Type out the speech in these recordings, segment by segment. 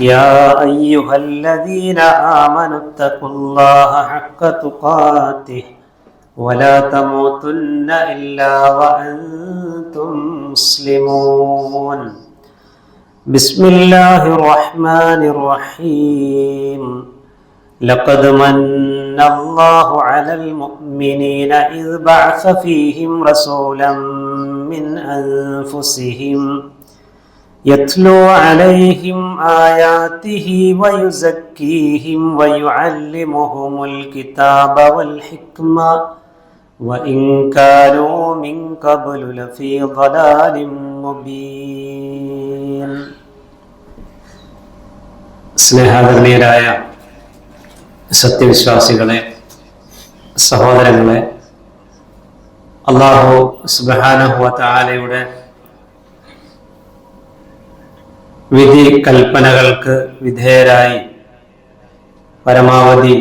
يا أيها الذين آمنوا اتقوا الله حق تقاته ولا تموتن إلا وأنتم مسلمون. بسم الله الرحمن الرحيم. لقد من الله على المؤمنين إذ بعث فيهم رسولا من أنفسهم يتلو عليهم آياته ويزكيهم ويعلمهم الكتاب والحكمة وإن كانوا من قبل لفي ضلال مبين സ്നേഹാദരണീയരായ സത്യവിശ്വാസികളെ സഹോദരങ്ങളെ അള്ളാഹു സുബാനഹുവ താലയുടെ വിധി കൽപ്പനകൾക്ക് വിധേയരായി പരമാവധി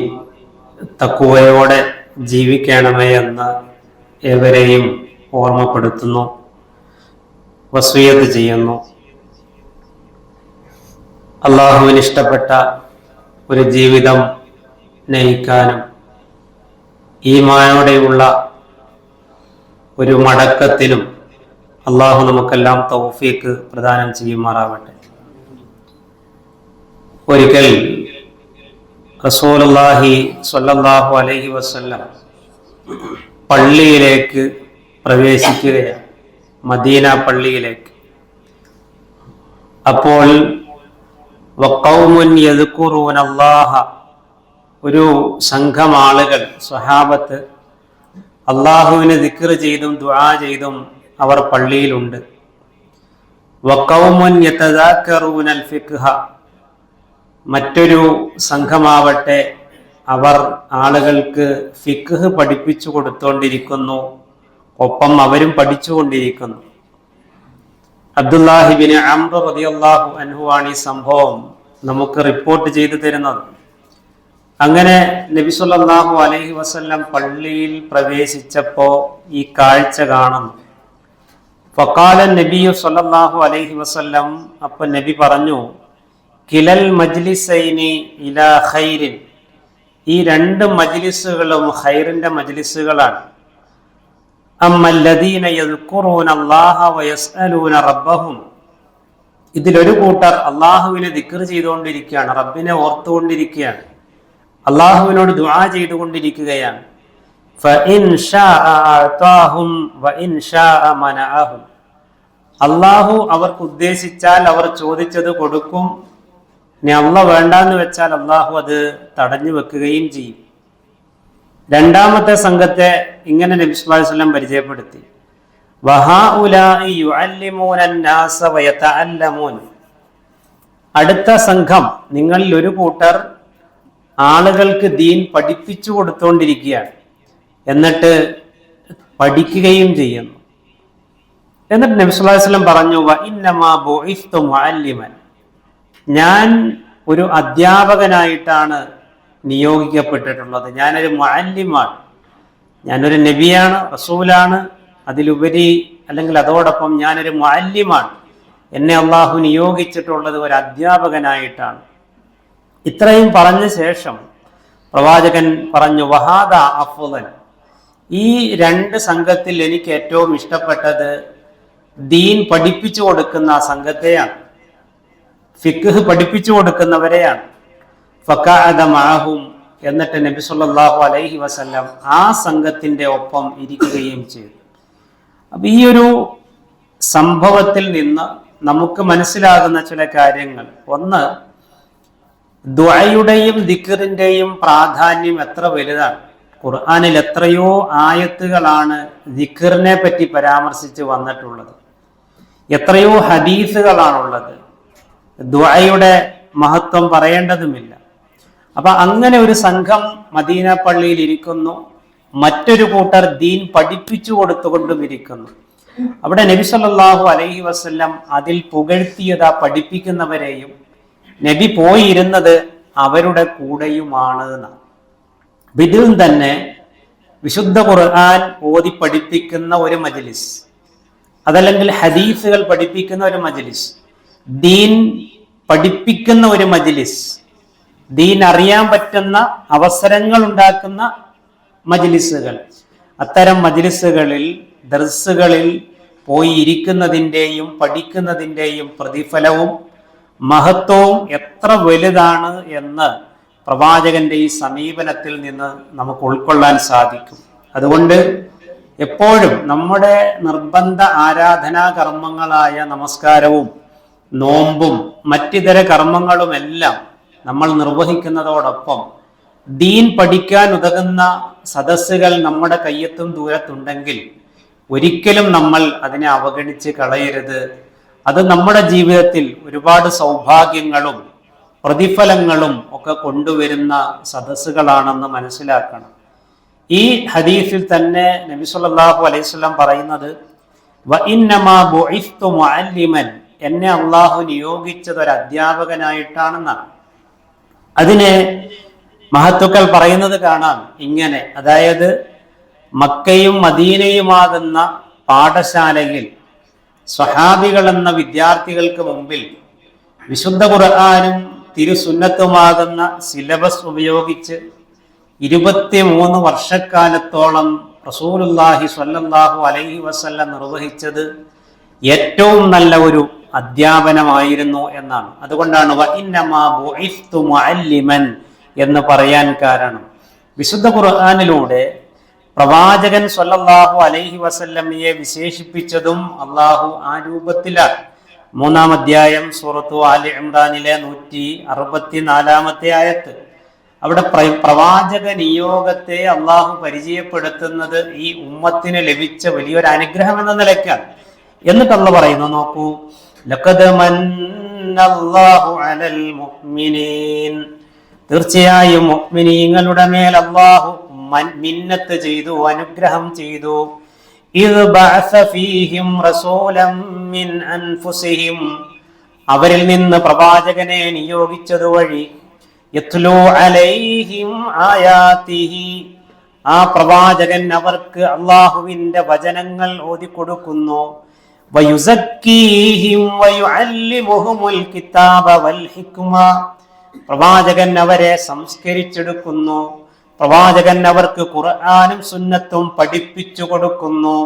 തക്കുവയോടെ ജീവിക്കണമേ എന്ന് ഏവരെയും ഓർമ്മപ്പെടുത്തുന്നു വസൂയത്ത് ചെയ്യുന്നു. അള്ളാഹുവിന് ഇഷ്ടപ്പെട്ട ഒരു ജീവിതം നയിക്കാനും ഈ മായോടെയുള്ള ഒരു മടക്കത്തിനും അള്ളാഹു നമുക്കെല്ലാം തൗഫീക്ക് പ്രദാനം ചെയ്യുമാറാവട്ടെ. ഒരിക്കൽ റസൂലുള്ളാഹി സ്വല്ലല്ലാഹു അലൈഹി വസല്ലം പള്ളിയിലേക്ക് പ്രവേശിക്കുകയാണ്. മദീന പള്ളിയിലേക്ക്. അപ്പോൾ ഒരു സംഘം ആളുകൾ സ്വഹാബത്ത് അള്ളാഹുവിനെ ദിക്ർ ചെയ്തും ദുആ ചെയ്തും അവർ പള്ളിയിലുണ്ട്. ഫിഖ്ഹ മറ്റൊരു സംഘമാവട്ടെ അവർ ആളുകൾക്ക് ഫിഖ് പഠിപ്പിച്ചു കൊടുത്തുകൊണ്ടിരിക്കുന്നു ഒപ്പം അവരും പഠിച്ചുകൊണ്ടിരിക്കുന്നു. അബ്ദുല്ലാഹിബിന് അംറു റളിയല്ലാഹു അൻഹു ഈ സംഭവം നമുക്ക് റിപ്പോർട്ട് ചെയ്തു തരുന്നത്. അങ്ങനെ നബിസുല്ലാഹു അലൈഹി വസല്ലം പള്ളിയിൽ പ്രവേശിച്ചപ്പോ ഈ കാഴ്ച കാണുന്നു. ഫക്കാലൻ നബിയു സല്ലാഹു അലഹി വസ്ല്ലം അപ്പൊ നബി പറഞ്ഞു കിലൽ മജ്ലിസൈനി ഇലാ ഖൈരിൻ. ഈ രണ്ട് മജ്ലിസുകളും ഖൈറിന്റെ മജ്ലിസുകളാണ്. റബ്ബഹും. ഇതിലൊരു കൂട്ടർ അള്ളാഹുവിനെ ദിക്ർ ചെയ്തുകൊണ്ടിരിക്കുകയാണ് റബ്ബിനെ ഓർത്തുകൊണ്ടിരിക്കുകയാണ്. അള്ളാഹുവിനോട് ദുആ ചെയ്തുകൊണ്ടിരിക്കുകയാണ്. അള്ളാഹു അവർക്ക് ഉദ്ദേശിച്ചാൽ അവർ ചോദിച്ചത് കൊടുക്കും ഇനി അള്ള വേണ്ടാന്ന് വെച്ചാൽ അള്ളാഹു അത് തടഞ്ഞു വെക്കുകയും ചെയ്യും. രണ്ടാമത്തെ സംഘത്തെ ഇങ്ങനെ നബി സ്വല്ലല്ലാഹു അലൈഹി വസല്ലം പരിചയപ്പെടുത്തി. അടുത്ത സംഘം നിങ്ങളിൽ ഒരു കൂട്ടർ ആളുകൾക്ക് ദീൻ പഠിപ്പിച്ചു കൊടുത്തുകൊണ്ടിരിക്കുകയാണ് എന്നിട്ട് പഠിക്കുകയും ചെയ്യുന്നു. എന്നിട്ട് നബി സല്ലല്ലാഹു അലൈഹി പറഞ്ഞു ഇന്നമാ ബുഇസ്തു മുഅല്ലിമൻ. ഞാൻ ഒരു അധ്യാപകനായിട്ടാണ് നിയോഗിക്കപ്പെട്ടിട്ടുള്ളത്. ഞാനൊരു മുഅല്ലിമാണ്. ഞാനൊരു നബിയാണ് റസൂലാണ്. അതിലുപരി അല്ലെങ്കിൽ അതോടൊപ്പം ഞാനൊരു മുഅല്ലിമാണ്. എന്നെ അള്ളാഹു നിയോഗിച്ചിട്ടുള്ളത് ഒരു അധ്യാപകനായിട്ടാണ്. ഇത്രയും പറഞ്ഞ ശേഷം പ്രവാചകൻ പറഞ്ഞു വഹാദ അഫുദൻ ഈ രണ്ട് സംഘത്തിൽ എനിക്ക് ഏറ്റവും ഇഷ്ടപ്പെട്ടത് ദീൻ പഠിപ്പിച്ചു കൊടുക്കുന്ന ആ സംഘത്തെയാണ്. ഫിഖ് പഠിപ്പിച്ചു കൊടുക്കുന്നവരെയാണ്. ഫക്കാദമാഹും എന്നിട്ട് നബി സല്ലല്ലാഹു അലൈഹി വസല്ലം ആ സംഘത്തിന്റെ ഒപ്പം ഇരിക്കുകയും ചെയ്തു. അപ്പൊ ഈ ഒരു സംഭവത്തിൽ നിന്ന് നമുക്ക് മനസ്സിലാകുന്ന ചില കാര്യങ്ങൾ. ഒന്ന് ദ്വയുടെയും ദിക്കറിന്റെയും പ്രാധാന്യം എത്ര വലുതാണ്? ഖുർആാനിൽ എത്രയോ ആയത്തുകളാണ് ദിക്കറിനെ പറ്റി പരാമർശിച്ച് വന്നിട്ടുള്ളത്. എത്രയോ ഹദീസുകളാണുള്ളത്. ദ്വയുടെ മഹത്വം പറയേണ്ടതുമില്ല. അപ്പൊ അങ്ങനെ ഒരു സംഘം മദീന പള്ളിയിൽ ഇരിക്കുന്നു. മറ്റൊരു കൂട്ടർ ദീൻ പഠിപ്പിച്ചു കൊടുത്തുകൊണ്ടും ഇരിക്കുന്നു. അവിടെ നബി സല്ലാഹു അലൈഹി വസല്ലം അതിൽ പുകഴ്ത്തിയത് ആ പഠിപ്പിക്കുന്നവരെയും നബി പോയിരുന്നത് അവരുടെ കൂടെയുമാണ് എന്നാണ് ഇതിൽ തന്നെ വിശുദ്ധ ഖുർആൻ ഓതി പഠിപ്പിക്കുന്ന ഒരു മജ്ലിസ് അതല്ലെങ്കിൽ ഹദീസുകൾ പഠിപ്പിക്കുന്ന ഒരു മജ്ലിസ് ദീൻ പഠിപ്പിക്കുന്ന ഒരു മജിലിസ്. ദീൻ അറിയാൻ പറ്റുന്ന അവസരങ്ങൾ ഉണ്ടാക്കുന്ന മജിലിസുകൾ. അത്തരം മജിലിസുകളിൽ ദർസുകളിൽ പോയി ഇരിക്കുന്നതിന്റെയും പഠിക്കുന്നതിന്റെയും പ്രതിഫലവും മഹത്വവും എത്ര വലുതാണ് എന്ന് പ്രവാചകന്റെ ഈ സമീപനത്തിൽ നിന്ന് നമുക്ക് ഉൾക്കൊള്ളാൻ സാധിക്കും. അതുകൊണ്ട് എപ്പോഴും നമ്മുടെ നിർബന്ധ ആരാധനാ കർമ്മങ്ങളായ നമസ്കാരവും നോമ്പും മറ്റിതര കർമ്മങ്ങളുമെല്ലാം നമ്മൾ നിർവഹിക്കുന്നതോടൊപ്പം ദീൻ പഠിക്കാൻ ഉതകുന്ന സദസ്സുകൾ നമ്മുടെ കയ്യത്തും ദൂരത്തുണ്ടെങ്കിൽ ഒരിക്കലും നമ്മൾ അതിനെ അവഗണിച്ച് കളയരുത്. അത് നമ്മുടെ ജീവിതത്തിൽ ഒരുപാട് സൗഭാഗ്യങ്ങളും പ്രതിഫലങ്ങളും ഒക്കെ കൊണ്ടുവരുന്ന സദസ്സുകളാണെന്ന് മനസ്സിലാക്കണം. ഈ ഹദീഫിൽ തന്നെ നബി സല്ലല്ലാഹു അലൈഹി വസല്ലം പറയുന്നത് മുഅല്ലിമൻ എന്നെ അള്ളാഹു നിയോഗിച്ചത് ഒരു അധ്യാപകനായിട്ടാണെന്നാണ്. അതിനെ മഹത്തുക്കൾ പറയുന്നത് കാണാം. ഇങ്ങനെ അതായത് മക്കയും മദീനയുമാകുന്ന പാഠശാലയിൽ സ്വഹാബികൾ എന്ന വിദ്യാർത്ഥികൾക്ക് മുമ്പിൽ വിശുദ്ധ ഖുർആാനും തിരുസുന്നത്തുമാകുന്ന സിലബസ് ഉപയോഗിച്ച് ഇരുപത്തിമൂന്ന് വർഷക്കാലത്തോളം റസൂലുല്ലാഹി സ്വല്ലല്ലാഹു അലൈഹി വസല്ലം നിർവഹിച്ചത് ഏറ്റവും നല്ല ഒരു അധ്യാപനമായിരുന്നു എന്നാണ്. അതുകൊണ്ടാണ് എന്ന് പറയാൻ കാരണം. വിശുദ്ധ ഖുർആാനിലൂടെ പ്രവാചകൻ സൊല്ലാഹു അലൈഹി വസല്ലമ്മയെ വിശേഷിപ്പിച്ചതും അള്ളാഹു ആ രൂപത്തിലാണ്. മൂന്നാം അധ്യായം സൂറത്തു ആലി ഇമ്രാനിലെ നൂറ്റി അറുപത്തിനാലാമത്തെ ആയത്ത്. അവിടെ പ്രവാചക നിയോഗത്തെ അള്ളാഹു പരിചയപ്പെടുത്തുന്നത് ഈ ഉമ്മത്തിന് ലഭിച്ച വലിയൊരു അനുഗ്രഹം എന്ന നിലയ്ക്കാണ്. എന്നിട്ട് പറയുന്നു നോക്കൂ ലഖദ് മന്നല്ലാഹു അലൽ മുഅ്മിനീൻ. തീർച്ചയായും മുഅ്മിനീങ്ങളുടെ മേൽ മൻ- മിന്നത്ത് ചെയ്തു അനുഗ്രഹം ചെയ്തു. ഇത് ഫീഹിം റസൂലം മിൻ അൻഫുസിഹിം. അവരിൽ നിന്ന് പ്രവാചകനെ നിയോഗിച്ചതു വഴി ആ പ്രവാചകൻ അവർക്ക് അള്ളാഹുവിന്റെ വചനങ്ങൾ ഓതിക്കൊടുക്കുന്നു. പ്രവാചകൻ അവരെ സംസ്കരിച്ചെടുക്കുന്നു. പ്രവാചകൻ അവർക്ക് ഖുർആാനും സുന്നത്തും പഠിപ്പിച്ചു കൊടുക്കുന്നു.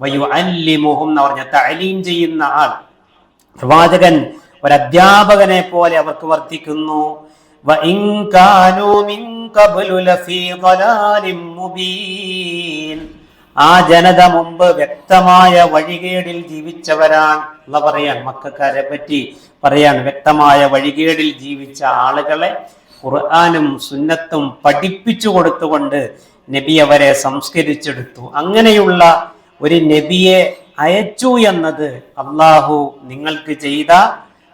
വയു അല്ലിമുഹും എന്ന് പറഞ്ഞ തലീം ചെയ്യുന്ന ആൾ. പ്രവാചകൻ ഒരു അധ്യാപകനെ പോലെ അവർക്ക് വർദ്ധിക്കുന്നു വഇൻ കാനൂ മിൻ ഖബ്ലു ലഫീ ളലാലിൻ മുബീൻ. ആ ജനത മുമ്പ് വ്യക്തമായ വഴികേടിൽ ജീവിച്ചവരാണ് എന്ന് പറയാൻ മക്കാരെ പറ്റി പറയാൻ വ്യക്തമായ വഴികേടിൽ ജീവിച്ച ആളുകളെ ഖുർആാനും സുന്നത്തും പഠിപ്പിച്ചു കൊടുത്തുകൊണ്ട് നബി അവരെ സംസ്കരിച്ചെടുത്തു. അങ്ങനെയുള്ള ഒരു നബിയെ അയച്ചു എന്നത് അള്ളാഹു നിങ്ങൾക്ക് ചെയ്ത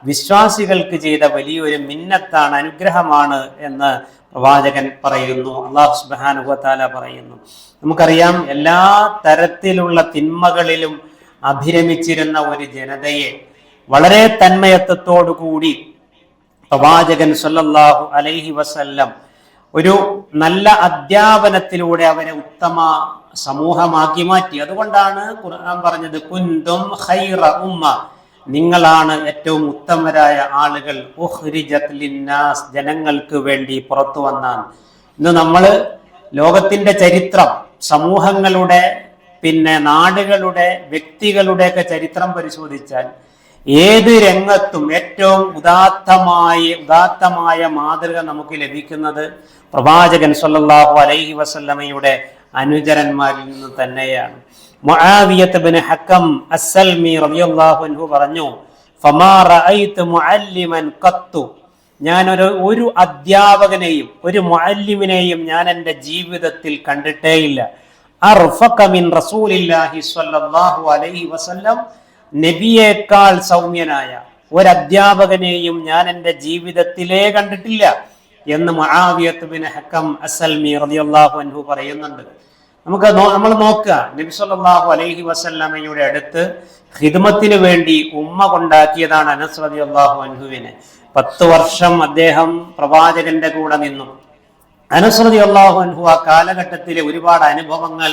വിശ്വാസികൾക്ക് ചെയ്ത വലിയൊരു മിന്നത്താണ് അനുഗ്രഹമാണ് എന്ന് പ്രവാചകൻ പറയുന്നു അള്ളാഹു സുബാനുഹത്താല പറയുന്നു. നമുക്കറിയാം എല്ലാ തരത്തിലുള്ള തിന്മകളിലും അഭിരമിച്ചിരുന്ന ഒരു ജനതയെ വളരെ തന്മയത്വത്തോടു കൂടി പ്രവാചകൻ സല്ലല്ലാഹു അലൈഹി വസല്ലം ഒരു നല്ല അധ്യാപനത്തിലൂടെ അവരെ ഉത്തമ സമൂഹമാക്കി മാറ്റി. അതുകൊണ്ടാണ് ഖുർആൻ പറഞ്ഞത് കുന്തും ഖൈറ ഉമ്മ. നിങ്ങളാണ് ഏറ്റവും ഉത്തമരായ ആളുകൾ. ജനങ്ങൾക്ക് വേണ്ടി പുറത്തു വന്നാൻ ഇന്ന് നമ്മൾ ലോകത്തിന്റെ ചരിത്രം സമൂഹങ്ങളുടെ പിന്നെ നാടുകളുടെ വ്യക്തികളുടെയൊക്കെ ചരിത്രം പരിശോധിച്ചാൽ ഏത് രംഗത്തും ഏറ്റവും ഉദാത്തമായ ഉദാത്തമായ മാതൃക നമുക്ക് ലഭിക്കുന്നത് പ്രവാചകൻ സല്ലാഹു അലൈഹി വസല്ലമയുടെ അനുചരന്മാരിൽ നിന്ന് തന്നെയാണ്. മുആവിയത്ത് ഹക്കം പറഞ്ഞു ഫമാ മുഅല്ലിമൻ ഖത്തു. ഞാനൊരു ഒരു അധ്യാപകനെയും ഒരു മുഅല്ലിമിനെയും ഞാൻ എന്റെ ജീവിതത്തിൽ കണ്ടിട്ടേയില്ല. അർഫഖ മിൻ റസൂലില്ലാഹി സ്വല്ലല്ലാഹു അലൈഹി വസല്ലം നബിയേക്കാൾ സൗമ്യനായ ഒരധ്യാപകനെയും ഞാൻ എന്റെ ജീവിതത്തിലേ കണ്ടിട്ടില്ല എന്ന് മുആവിയത്ത് ബിൻ ഹക്കം അസൽമി റളിയല്ലാഹു അൻഹു പറയുന്നുണ്ട്. നമുക്ക് നമ്മൾ നോക്കുക. നബി സല്ലല്ലാഹു അലൈഹി വസല്ലമയുടെ അടുത്ത് ഹിദ്മത്തിന് വേണ്ടി ഉമ്മ കൊണ്ടാക്കിയതാണ് അനസ് റളിയല്ലാഹു അൻഹുവിനെ. പത്ത് വർഷം അദ്ദേഹം പ്രവാചകന്റെ കൂടെ നിന്നു. അനസ്രതി അള്ളാഹു അൻഹു ആ കാലഘട്ടത്തിലെ ഒരുപാട് അനുഭവങ്ങൾ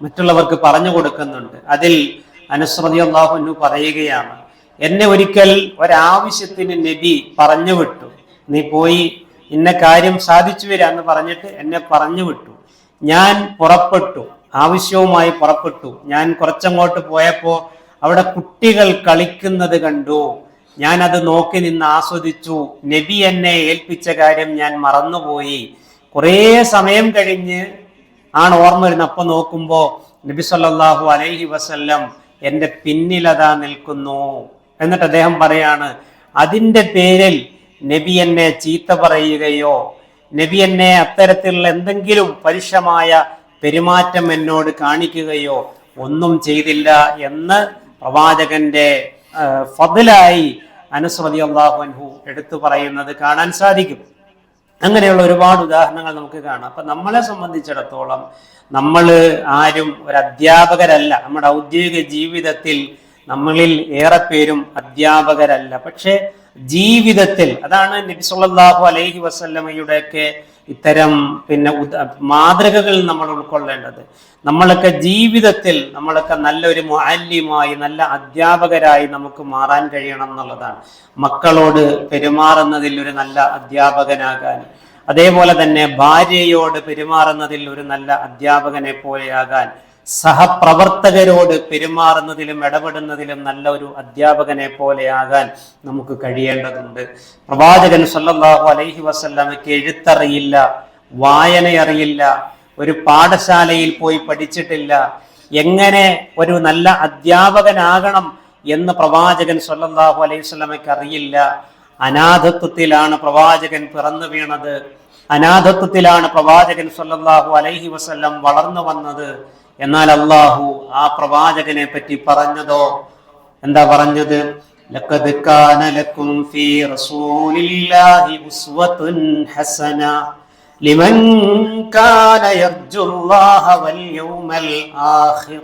മറ്റുള്ളവർക്ക് പറഞ്ഞു കൊടുക്കുന്നുണ്ട്. അതിൽ അനസ്രതി അള്ളാഹു അൻഹു പറയുകയാണ് എന്നെ ഒരിക്കൽ ഒരാവശ്യത്തിന് നബി പറഞ്ഞു വിട്ടു. നീ പോയി ഇന്ന കാര്യം സാധിച്ചു വരാന്ന് പറഞ്ഞിട്ട് എന്നെ പറഞ്ഞു വിട്ടു. ഞാൻ പുറപ്പെട്ടു ആവശ്യവുമായി പുറപ്പെട്ടു. ഞാൻ കുറച്ചങ്ങോട്ട് പോയപ്പോ അവിടെ കുട്ടികൾ കളിക്കുന്നത് കണ്ടു. ഞാൻ അത് നോക്കി നിന്ന് ആസ്വദിച്ചു. നബി എന്നെ ഏൽപ്പിച്ച കാര്യം ഞാൻ മറന്നുപോയി. കുറേ സമയം കഴിഞ്ഞ് ആണ് ഓർമ്മ വരുന്നത്. അപ്പൊ നോക്കുമ്പോ നബി സല്ലല്ലാഹു അലൈഹി വസല്ലം എന്റെ പിന്നിലതാ നിൽക്കുന്നു. എന്നിട്ട് അദ്ദേഹം പറയാണ് അതിന്റെ പേരിൽ നബി എന്നെ ചീത്ത പറയുകയോ നബി എന്നെ അത്തരത്തിലുള്ള എന്തെങ്കിലും പരുഷമായ പെരുമാറ്റം എന്നോട് കാണിക്കുകയോ ഒന്നും ചെയ്തില്ല എന്ന് പ്രവാചകന്റെ ഫതിലായി അനസ് അനുസ്മതി അള്ളാഹു അൻഹു എടുത്തു പറയുന്നത് കാണാൻ സാധിക്കും. അങ്ങനെയുള്ള ഒരുപാട് ഉദാഹരണങ്ങൾ നമുക്ക് കാണാം. അപ്പൊ നമ്മളെ സംബന്ധിച്ചിടത്തോളം നമ്മൾ ആരും ഒരു അധ്യാപകരല്ല നമ്മുടെ ഔദ്യോഗിക ജീവിതത്തിൽ നമ്മളിൽ ഏറെ പേരും അധ്യാപകരല്ല. പക്ഷെ ജീവിതത്തിൽ. അതാണ് നബി സല്ലല്ലാഹു അലൈഹി വസല്ലമയുടെയൊക്കെ ഇത്തരം പിന്നെ മാതൃകകൾ നമ്മൾ ഉൾക്കൊള്ളേണ്ടത്. നമ്മളൊക്കെ ജീവിതത്തിൽ നമ്മളൊക്കെ നല്ലൊരു മുഅല്ലിമായി നല്ല അധ്യാപകരായി നമുക്ക് മാറാൻ കഴിയണം എന്നുള്ളതാണ്. മക്കളോട് പെരുമാറുന്നതിൽ ഒരു നല്ല അധ്യാപകനാകാൻ അതേപോലെ തന്നെ ഭാര്യയോട് പെരുമാറുന്നതിൽ ഒരു നല്ല അധ്യാപകനെ പോലെയാകാൻ സഹപ്രവർത്തകരോട് പെരുമാറുന്നതിലും ഇടപെടുന്നതിലും നല്ല ഒരു അധ്യാപകനെ പോലെയാകാൻ നമുക്ക് കഴിയേണ്ടതുണ്ട്. പ്രവാചകൻ സല്ലാഹു അലൈഹി വസല്ലമയ്ക്ക് എഴുത്തറിയില്ല വായനയറിയില്ല ഒരു പാഠശാലയിൽ പോയി പഠിച്ചിട്ടില്ല. എങ്ങനെ ഒരു നല്ല അധ്യാപകനാകണം എന്ന് പ്രവാചകൻ സല്ലല്ലാഹു അലൈഹി സ്വലമയ്ക്ക് അറിയില്ല. അനാഥത്വത്തിലാണ് പ്രവാചകൻ പിറന്നു വീണത്. അനാഥത്വത്തിലാണ് പ്രവാചകൻ സല്ലല്ലാഹു അലൈഹി വസല്ലം വളർന്നു വന്നത്. എന്നാൽ അള്ളാഹു ആ പ്രവാചകനെ പറ്റി പറഞ്ഞതോ എന്താ പറഞ്ഞത് ലഖദ് കാന ലക്കും ഫീ റസൂലില്ലാഹി ഉസ്വത്തുൻ ഹസന ലിമൻ കാന യർജുല്ലാഹ വൽ യൗമൽ ആഖിർ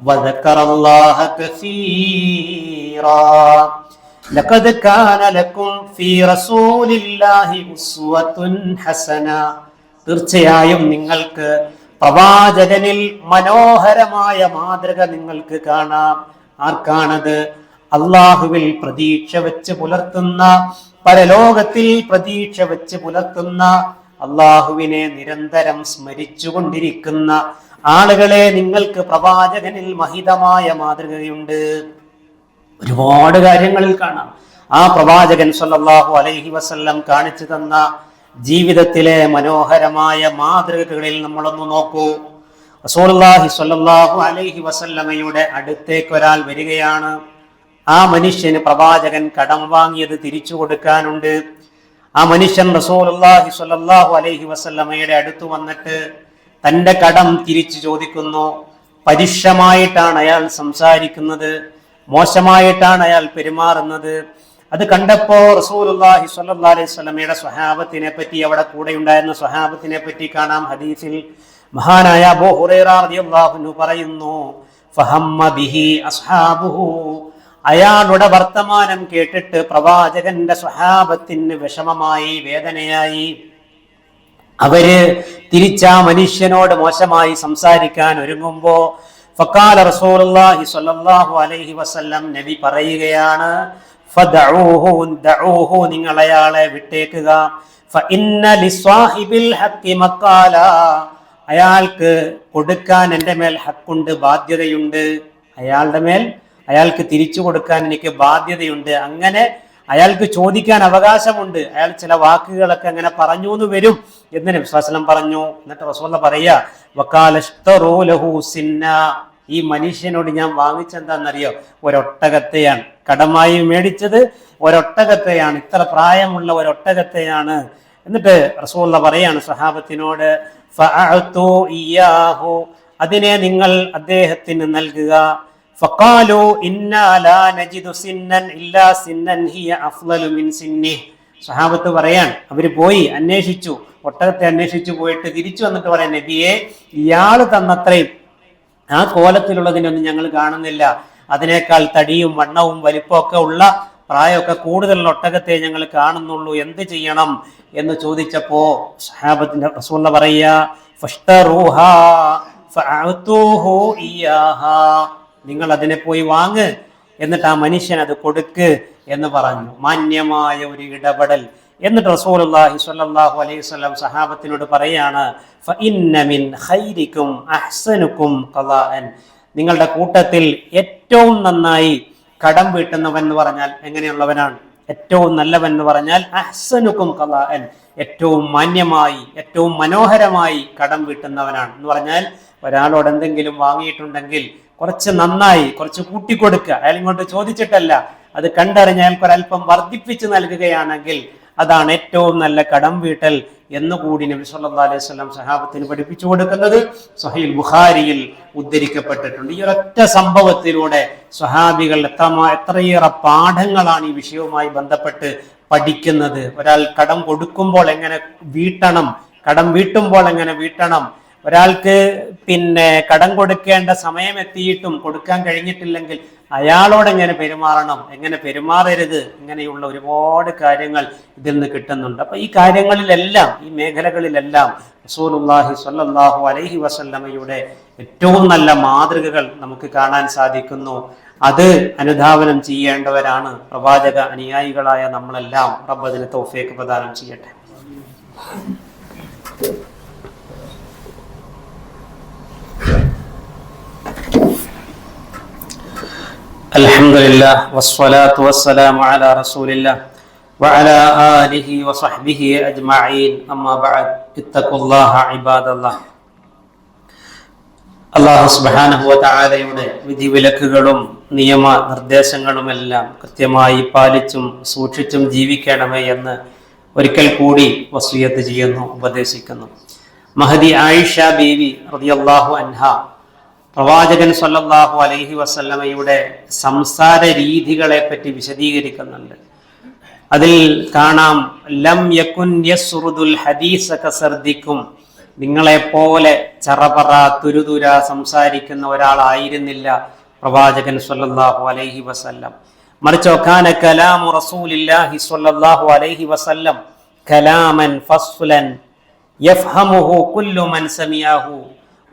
وذكر الله كثيرا لقد كان لكم في رسول الله أسوة حسنة തീർച്ചയായും നിങ്ങൾക്ക് പ്രവാചകനിൽ മനോഹരമായ മാതൃക നിങ്ങൾക്ക് കാണാം. ആർക്കാണത്? അള്ളാഹുവിൽ പ്രതീക്ഷ വെച്ച് പുലർത്തുന്ന പരലോകത്തിൽ പ്രതീക്ഷ വെച്ച് പുലർത്തുന്ന അള്ളാഹുവിനെ നിരന്തരം സ്മരിച്ചുകൊണ്ടിരിക്കുന്ന ആളുകളെ നിങ്ങൾക്ക് പ്രവാചകനിൽ മഹിതമായ മാതൃകയുണ്ട്. ഒരുപാട് കാര്യങ്ങളിൽ കാണാം. ആ പ്രവാചകൻ സല്ലാഹു അലൈഹി വസല്ലം കാണിച്ചു തന്ന ജീവിതത്തിലെ മനോഹരമായ മാതൃകകളിൽ നമ്മളൊന്ന് നോക്കൂ. റസൂലുള്ളാഹി സ്വല്ലല്ലാഹു അലൈഹി വസല്ലമയുടെ അടുത്തേക്ക് ഒരാൾ വരികയാണ്. ആ മനുഷ്യന് പ്രവാചകൻ കടം വാങ്ങിയത് തിരിച്ചു കൊടുക്കാനുണ്ട്. ആ മനുഷ്യൻ റസൂലുള്ളാഹി സ്വല്ലല്ലാഹു അലൈഹി വസല്ലമയുടെ അടുത്ത് വന്നിട്ട് തന്റെ കടം തിരിച്ചു ചോദിക്കുന്നു. പരുഷമായിട്ടാണ് അയാൾ സംസാരിക്കുന്നത്. മോശമായിട്ടാണ് അയാൾ പെരുമാറുന്നത്. അത് കണ്ടപ്പോ സ്വല്ലല്ലാഹി അലൈഹി വസല്ലമയുടെ സ്വഹാബത്തിനെ പറ്റി അവിടെ കൂടെ ഉണ്ടായിരുന്ന സ്വഹാബത്തിനെ പറ്റി കാണാം ഹദീസിൽ. മഹാനായ അബൂ പറയുന്നു ഫഹമ്മ ബിഹി അയാളുടെ വർത്തമാനം കേട്ടിട്ട് പ്രവാചകന്റെ സ്വഹാബത്തിന് വിഷമമായി വേദനയായി. അവർ തിരിച്ച മനുഷ്യനോട് മോശമായി സംസാരിക്കാൻ ഒരുങ്ങുമ്പോ ഫക്കാല റസൂലുള്ളാഹി സ്വല്ലല്ലാഹു അലൈഹി വസല്ലം നബി പറയുകയാണ് ഫദഊഹു ദഊഹു നിങ്ങൾ അയാളെ വിട്ടേക്കുക. അയാൾക്ക് കൊടുക്കാൻ എന്റെ മേൽ ഹക്കുണ്ട് ബാധ്യതയുണ്ട്. അയാളുടെ മേൽ അയാൾക്ക് തിരിച്ചു കൊടുക്കാൻ എനിക്ക് ബാധ്യതയുണ്ട്. അങ്ങനെ അയാൾക്ക് ചോദിക്കാൻ അവകാശമുണ്ട്. അയാൾ ചില വാക്കുകളൊക്കെ അങ്ങനെ പറഞ്ഞു എന്ന് വരും. എന്ന് വിശ്വാസനം പറഞ്ഞു. എന്നിട്ട് റസൂല സിന്ന. ഈ മനുഷ്യനോട് ഞാൻ വാങ്ങിച്ചെന്താണെന്നറിയോ ഒരൊട്ടകത്തെയാണ്. കടമായി മേടിച്ചത് ഒരൊട്ടകത്തെയാണ്. ഇത്ര പ്രായമുള്ള ഒരൊട്ടകത്തെയാണ്. എന്നിട്ട് റസൂള്ള പറയാണ് സഹാബത്തിനോട് അതിനെ നിങ്ങൾ അദ്ദേഹത്തിന് നൽകുക. ഇന്നാ നജിദു ഹിയ മിൻ സിന്നി സഹാബത്ത് പറയാൻ അവർ പോയി അന്വേഷിച്ചു. ഒട്ടകത്തെ അന്വേഷിച്ചു പോയിട്ട് തിരിച്ചു വന്നിട്ട് പറയാൻ നബിയെ ഇയാൾ തന്നത്രയും. ആ കോലത്തിലുള്ളതിനൊന്നും ഞങ്ങൾ കാണുന്നില്ല. അതിനേക്കാൾ തടിയും വണ്ണവും വലിപ്പമൊക്കെ ഉള്ള പ്രായമൊക്കെ കൂടുതലുള്ള ഒട്ടകത്തെ ഞങ്ങൾ കാണുന്നുള്ളൂ. എന്ത് ചെയ്യണം? എന്ന് ചോദിച്ചപ്പോ സഹാബത്തിന്റെ റസൂള്ള പറയുക. നിങ്ങൾ അതിനെ പോയി വാങ്ങ്. എന്നിട്ട് ആ മനുഷ്യൻ അത് കൊടുക്ക് എന്ന് പറഞ്ഞു. മാന്യമായ ഒരു ഇടപെടൽ. എന്നിട്ട് റസൂലുള്ളാഹി സ്വല്ലല്ലാഹു അലൈഹി വസല്ലം സഹാബത്തിനോട് പറയാണ് ഫഇന്ന മിൻ ഖൈരിക്കും അഹ്സനുക്കും ഖളാഅൻ നിങ്ങളുടെ കൂട്ടത്തിൽ ഏറ്റവും നന്നായി കടം വീട്ടുന്നവൻ എന്ന് പറഞ്ഞാൽ എങ്ങനെയുള്ളവനാണ്? ഏറ്റവും നല്ലവൻ എന്ന് പറഞ്ഞാൽ അഹ്സനുക്കും ഖളാഅൻ ഏറ്റവും മാന്യമായി ഏറ്റവും മനോഹരമായി കടം വീട്ടുന്നവനാണ്. എന്ന് പറഞ്ഞാൽ ഒരാളോട് എന്തെങ്കിലും വാങ്ങിയിട്ടുണ്ടെങ്കിൽ കുറച്ച് നന്നായി കുറച്ച് കൂട്ടിക്കൊടുക്കുക. അയാൾ ഇങ്ങോട്ട് ചോദിച്ചിട്ടല്ല. അത് കണ്ടറിഞ്ഞ് അയാൾക്ക് ഒരല്പം വർദ്ധിപ്പിച്ച് നൽകുകയാണെങ്കിൽ അതാണ് ഏറ്റവും നല്ല കടം വീട്ടൽ എന്നുകൂടി നബി സല്ലാ അലൈഹി വസല്ലം സഹാബത്തിന് പഠിപ്പിച്ചു കൊടുക്കുന്നത്. സഹീൽ ബുഖാരിയിൽ ഉദ്ധരിക്കപ്പെട്ടിട്ടുണ്ട്. ഈ ഒരൊറ്റ സംഭവത്തിലൂടെ സഹാബികൾ എത്ര എത്രയേറെ പാഠങ്ങളാണ് ഈ വിഷയവുമായി ബന്ധപ്പെട്ട് പഠിക്കുന്നത്. ഒരാൾ കടം കൊടുക്കുമ്പോൾ എങ്ങനെ വീട്ടണം കടം വീട്ടുമ്പോൾ എങ്ങനെ വീട്ടണം ഒരാൾക്ക് പിന്നെ കടം കൊടുക്കേണ്ട സമയം എത്തിയിട്ടും കൊടുക്കാൻ കഴിഞ്ഞിട്ടില്ലെങ്കിൽ അയാളോട് എങ്ങനെ പെരുമാറണം എങ്ങനെ പെരുമാറരുത് ഇങ്ങനെയുള്ള ഒരുപാട് കാര്യങ്ങൾ ഇതിൽ നിന്ന് കിട്ടുന്നുണ്ട്. അപ്പൊ ഈ കാര്യങ്ങളിലെല്ലാം ഈ മേഖലകളിലെല്ലാം റസൂലുള്ളാഹി സ്വല്ലല്ലാഹു അലൈഹി വസല്ലമയുടെ ഏറ്റവും നല്ല മാതൃകകൾ നമുക്ക് കാണാൻ സാധിക്കുന്നു. അത് അനുധാവനം ചെയ്യേണ്ടവരാണ് പ്രവാചക അനുയായികളായ നമ്മളെല്ലാം. റബ്ബതിന് തോഫേക്ക് പ്രദാനം ചെയ്യട്ടെ. الحمد لله والصلاة والسلام على رسول الله وعلى آله وصحبه أجمعين أما بعد اتقوا الله عباد الله അള്ളാഹു സുബാനഹുവ താഴയുടെ വിധിവിലക്കുകളും നിയമ നിർദ്ദേശങ്ങളുമെല്ലാം കൃത്യമായി പാലിച്ചും സൂക്ഷിച്ചും ജീവിക്കണമേ എന്ന് ഒരിക്കൽ കൂടി വസൂയത്ത് ചെയ്യുന്നു ഉപദേശിക്കുന്നു മഹദി ആയിഷ ബീവി റളിയല്ലാഹു അൻഹ പ്രവാചകൻ സല്ലല്ലാഹു അലൈഹി വസല്ലമയുടെ സംസാര രീതികളെ പറ്റി വിശദീകരിക്കുന്നുണ്ട്. അതിൽ കാണാം ലം യക്കുൻ യസ്റുദുൽ ഹദീസ കസർദിക്കും. നിങ്ങളെ പോലെ ചറപറ തുരുതുര സംസാരിക്കുന്ന ഒരാളായിരുന്നില്ല പ്രവാചകൻ സല്ലല്ലാഹു അലൈഹി വസല്ലം. മറിച്ച് ഒക്കാന കലാമു റസൂലില്ലാഹി സൊല്ലാഹു അലൈഹി വസല്ലം കലാമൻ ഫസ്ലൻ യഫ്ഹമുഹു കുല്ലു മൻ സമിയാഹു.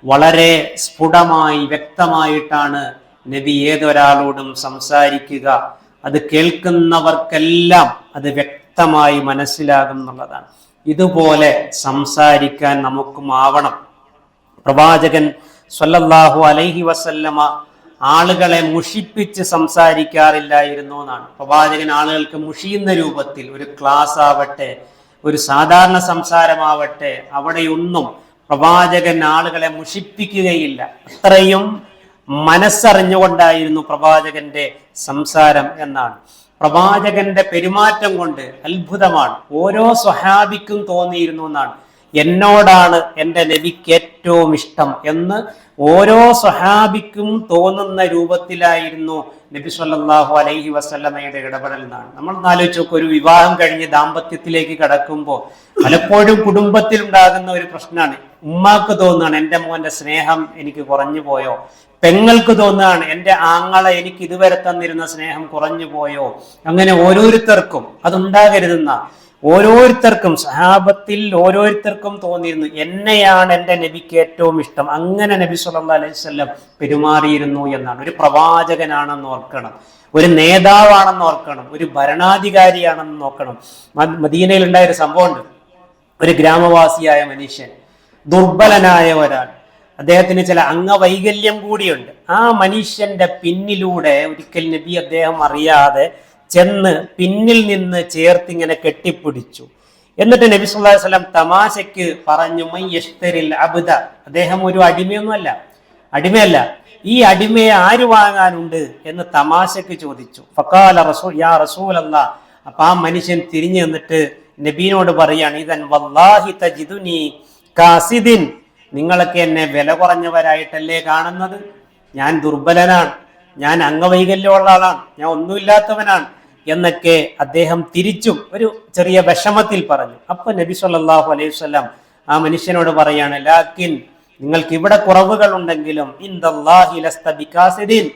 വളരെ സ്ഫുടമായി വ്യക്തമായിട്ടാണ് നബി ഏതൊരാളോടും സംസാരിക്കുക. അത് കേൾക്കുന്നവർക്കെല്ലാം അത് വ്യക്തമായി മനസ്സിലാകും എന്നുള്ളതാണ്. ഇതുപോലെ സംസാരിക്കാൻ നമുക്കും ആവണം. പ്രവാചകൻ സ്വല്ലല്ലാഹു അലൈഹി വസല്ലമ ആളുകളെ മുഷിപ്പിച്ച് സംസാരിക്കാറില്ലായിരുന്നു എന്നാണ്. പ്രവാചകൻ ആളുകൾക്ക് മുഷിയുന്ന രൂപത്തിൽ ഒരു ക്ലാസ് ആവട്ടെ ഒരു സാധാരണ സംസാരമാവട്ടെ അവിടെയൊന്നും പ്രവാചകൻ ആളുകളെ മുഷിപ്പിക്കുകയില്ല. അത്രയും മനസ്സറിഞ്ഞുകൊണ്ടായിരുന്നു പ്രവാചകന്റെ സംസാരം എന്നാണ്. പ്രവാചകന്റെ പെരുമാറ്റം കൊണ്ട് അത്ഭുതമാണ്. ഓരോ സ്വഹാബിക്കും തോന്നിയിരുന്നു എന്നാണ്. എന്നോടാണ് എന്റെ നബിക്ക് ഏറ്റവും ഇഷ്ടം എന്ന് ഓരോ സഹാബിക്കും തോന്നുന്ന രൂപത്തിലായിരുന്നു നബി സല്ലാഹു അലൈഹി വസല്ലമയുടെ ഇടപെടൽ എന്നാണ്. നമ്മൾ ആലോചിച്ച് നോക്കുക ഒരു വിവാഹം കഴിഞ്ഞ് ദാമ്പത്യത്തിലേക്ക് കടക്കുമ്പോൾ പലപ്പോഴും കുടുംബത്തിൽ ഉണ്ടാകുന്ന ഒരു പ്രശ്നമാണ്. ഉമ്മാക്ക് തോന്നുകയാണ് എന്റെ മോന്റെ സ്നേഹം എനിക്ക് കുറഞ്ഞു പോയോ? പെങ്ങൾക്ക് തോന്നുകയാണ് എന്റെ ആങ്ങളെ എനിക്ക് ഇതുവരെ തന്നിരുന്ന സ്നേഹം കുറഞ്ഞു പോയോ? അങ്ങനെ ഓരോരുത്തർക്കും അതുണ്ടാകരുതെന്ന. ഓരോരുത്തർക്കും സഹാബത്തിൽ ഓരോരുത്തർക്കും തോന്നിയിരുന്നു. എന്നെയാണ് എന്റെ നബിക്ക് ഏറ്റവും ഇഷ്ടം. അങ്ങനെ നബി സുല്ലാ അലൈഹി വസല്ലം പെരുമാറിയിരുന്നു എന്നാണ്. ഒരു പ്രവാചകനാണെന്ന് ഓർക്കണം. ഒരു നേതാവാണെന്ന് ഓർക്കണം. ഒരു ഭരണാധികാരിയാണെന്ന് നോക്കണം. മദീനയിൽ ഉണ്ടായ ഒരു സംഭവമുണ്ട്. ഒരു ഗ്രാമവാസിയായ മനുഷ്യൻ ദുർബലനായ ഒരാൾ. അദ്ദേഹത്തിന് ചില അംഗവൈകല്യം കൂടിയുണ്ട്. ആ മനുഷ്യന്റെ പിന്നിലൂടെ ഒരിക്കൽ നബി അദ്ദേഹം അറിയാതെ ചെന്ന് പിന്നിൽ നിന്ന് ചേർത്തിങ്ങനെ കെട്ടിപ്പിടിച്ചു. എന്നിട്ട് നബി സുല്ലാ വസല്ലം തമാശയ്ക്ക് പറഞ്ഞു മൈ അബുദ അബ്ദ. അദ്ദേഹം ഒരു അടിമയൊന്നുമല്ല. അടിമയല്ല. ഈ അടിമയെ ആര് വാങ്ങാനുണ്ട് എന്ന് തമാശയ്ക്ക് ചോദിച്ചു. ഫക്കാല റസൂൽ യാ റസൂൽ അല്ല അപ്പൊ ആ മനുഷ്യൻ തിരിഞ്ഞു നിന്നിട്ട് നബീനോട് പറയാണ് ഇതൻ വല്ലാഹി തജിദുനി കാസിദിൻ. നിങ്ങളൊക്കെ എന്നെ വില കുറഞ്ഞവരായിട്ടല്ലേ കാണുന്നത്? ഞാൻ ദുർബലനാണ്. ഞാൻ അംഗവൈകല്യമുള്ള ആളാണ്. ഞാൻ ഒന്നുമില്ലാത്തവനാണ്. എന്നൊക്കെ അദ്ദേഹം തിരിച്ചും ഒരു ചെറിയ വിഷമത്തിൽ പറഞ്ഞു. അപ്പൊ നബി സല്ലാഹു അലൈഹി വസല്ലം ആ മനുഷ്യനോട് പറയാണ് ലാക്കിൻ നിങ്ങൾക്ക് ഇവിടെ കുറവുകൾ ഉണ്ടെങ്കിലും ബികാസിദിൻ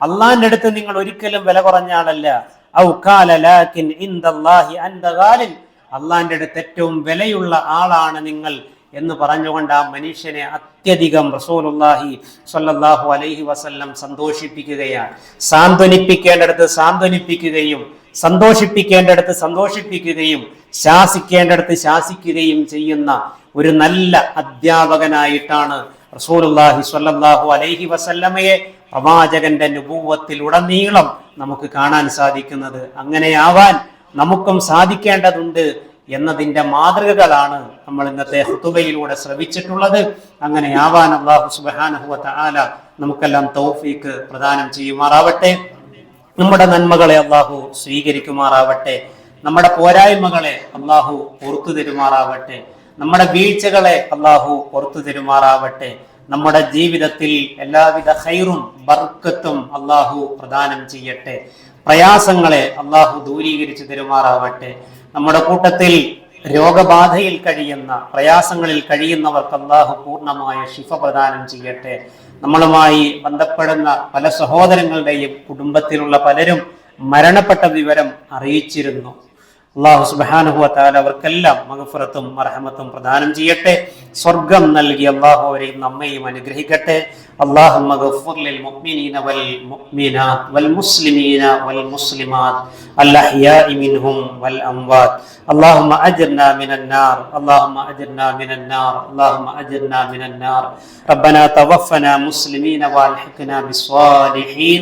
അള്ളാന്റെ അടുത്ത് നിങ്ങൾ ഒരിക്കലും വില കുറഞ്ഞ ആളല്ല. ഔ ഖാല ലാക്കിൻ ഇൻദല്ലാഹി അൻത ഗാലിൻ അള്ളാന്റെ അടുത്ത് ഏറ്റവും വിലയുള്ള ആളാണ് നിങ്ങൾ. എന്ന് പറഞ്ഞുകൊണ്ട് ആ മനുഷ്യനെ അത്യധികം റസൂലുള്ളാഹി സ്വല്ലല്ലാഹു അലൈഹി വസല്ലം സന്തോഷിപ്പിക്കുകയാണ്. സാന്ത്വനിപ്പിക്കേണ്ടടുത്ത് സാന്ത്വനിപ്പിക്കുകയും സന്തോഷിപ്പിക്കേണ്ടടുത്ത് സന്തോഷിപ്പിക്കുകയും ശാസിക്കേണ്ടടുത്ത് ശാസിക്കുകയും ചെയ്യുന്ന ഒരു നല്ല അധ്യാപകനായിട്ടാണ് റസൂലുള്ളാഹി സ്വല്ലല്ലാഹു അലൈഹി വസല്ലമയെ പ്രവാചകന്റെ നുപൂവത്തിൽ ഉടനീളം നമുക്ക് കാണാൻ സാധിക്കുന്നത്. അങ്ങനെയാവാൻ നമുക്കും സാധിക്കേണ്ടതുണ്ട്. എന്നതിന്റെ മാതൃകകളാണ് നമ്മൾ ഇന്നത്തെ ഹുത്തുബയിലൂടെ ശ്രവിച്ചിട്ടുള്ളത്. അങ്ങനെ ആവാൻ അള്ളാഹു സുബാന ആല നമുക്കെല്ലാം തൗഫീക്ക് പ്രദാനം ചെയ്യുമാറാവട്ടെ. നമ്മുടെ നന്മകളെ അള്ളാഹു സ്വീകരിക്കുമാറാവട്ടെ. നമ്മുടെ പോരായ്മകളെ അള്ളാഹു പുറത്തു തരുമാറാവട്ടെ. നമ്മുടെ വീഴ്ചകളെ അള്ളാഹു പുറത്തു തരുമാറാവട്ടെ. നമ്മുടെ ജീവിതത്തിൽ എല്ലാവിധ ഹൈറും ബർക്കത്തും അള്ളാഹു പ്രദാനം ചെയ്യട്ടെ. പ്രയാസങ്ങളെ അള്ളാഹു ദൂരീകരിച്ചു തരുമാറാവട്ടെ. നമ്മുടെ കൂട്ടത്തിൽ രോഗബാധയിൽ കഴിയുന്ന പ്രയാസങ്ങളിൽ കഴിയുന്നവർക്ക് അള്ളാഹു പൂർണമായ ശിഫ പ്രദാനം ചെയ്യട്ടെ. നമ്മളുമായി ബന്ധപ്പെടുന്ന പല സഹോദരങ്ങളുടെയും കുടുംബത്തിലുള്ള പലരും മരണപ്പെട്ട വിവരം അറിയിച്ചിരുന്നു. അള്ളാഹു സുബാനുഹുവത്താൽ അവർക്കെല്ലാം മഹഫറത്തും മർഹമത്തും പ്രദാനം ചെയ്യട്ടെ സ്വർഗം നൽകി അള്ളാഹു അവരെയും നമ്മയും അനുഗ്രഹിക്കട്ടെ അള്ളാഹു للمؤمنين والمؤمنات والمسلمين والمسلمات الأحياء منهم والأموات اللهم أجرنا من النار اللهم أجرنا من النار اللهم أجرنا من النار ربنا توفنا مسلمين والحقنا بالصالحين